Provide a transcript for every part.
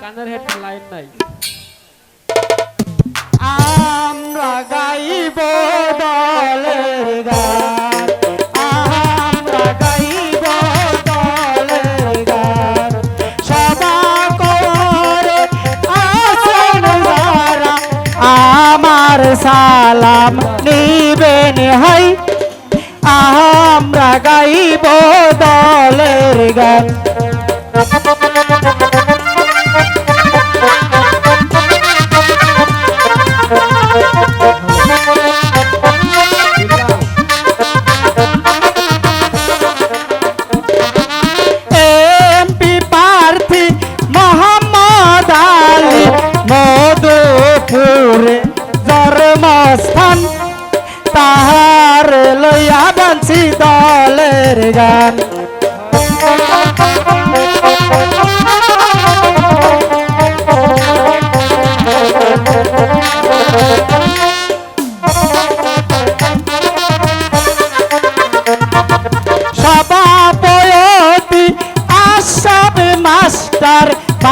কানের head line নাই আমরা গাইব হাই। আমরা গাইব দলের গান।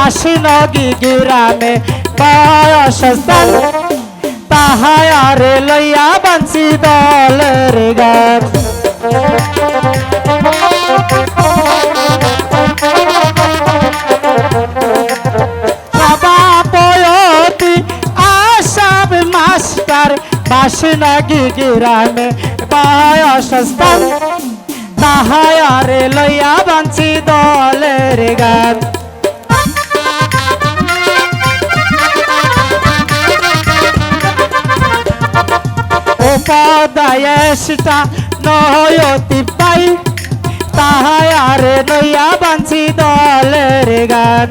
বাসিনগি গ্রামে বয়স স্থান তাহারে লইয়া বাঞ্চি দলের গান। মাস্টার বাসিনগি গ্রামে বয়স স্থান তাহারে লইয়া বাঞ্চি দলের গান। উপাদায়সটা নয়তি পাই। তাহারে লইয়া বাঞ্চি দলের গান।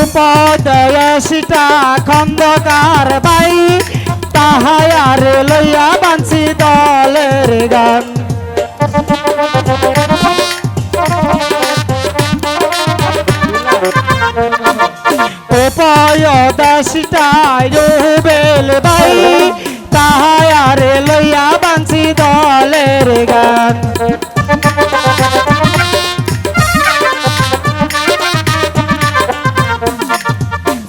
উপদয়সিটা খন্দকার বাই তাহার লইয়া বাঞ্চি দলের গান। উপয়দশিটা রুবেল বাই তাহার লইয়া বাঞ্চি দলের গান।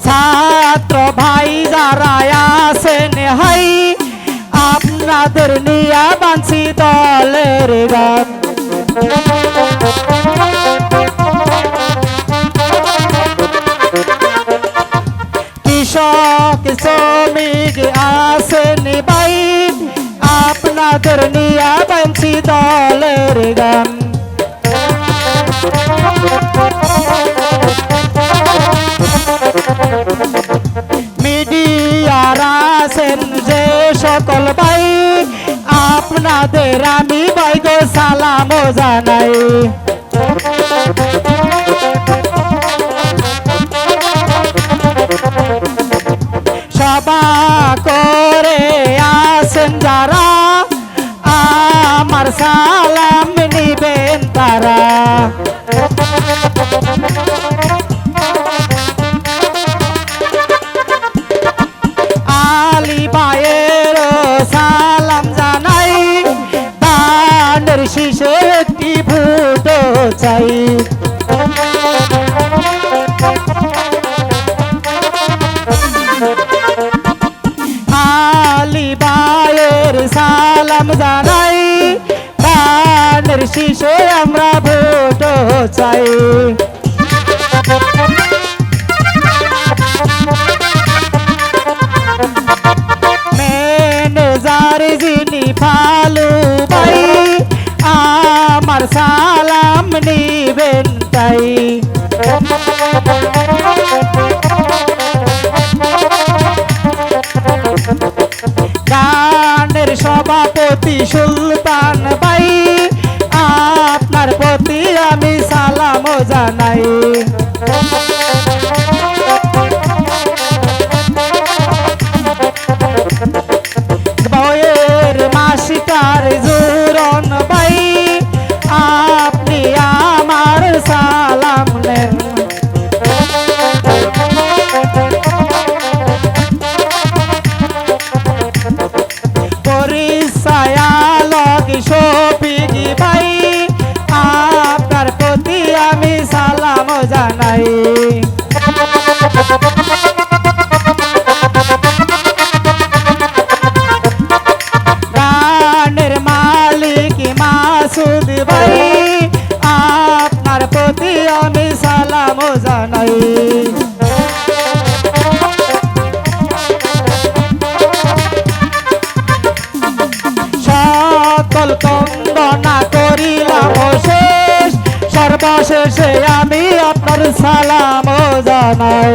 ছাত্র ভাই যারা আছেন, হাই, আপনাদের নিয়া বাঞ্ছি দলের গান। কৃষক শ্রমিক আছেন ভাই আপনাদের নিয়া বাঞ্ছি দলের গান মিডিয়ার আছেন যে সকল ভাই আপনাদের আমি বাইগ সালাম জানাই আমার সালাম নিবেন তারা। আলী ভাইয়ের সালাম জানাই দানের শিশে ফুটো চাই। চাই। ম্যানেজার যিনি ফালু ভাই আমার সালাম নিবেন তাই। গানের সভাপতি সুলতান সালাম জানাই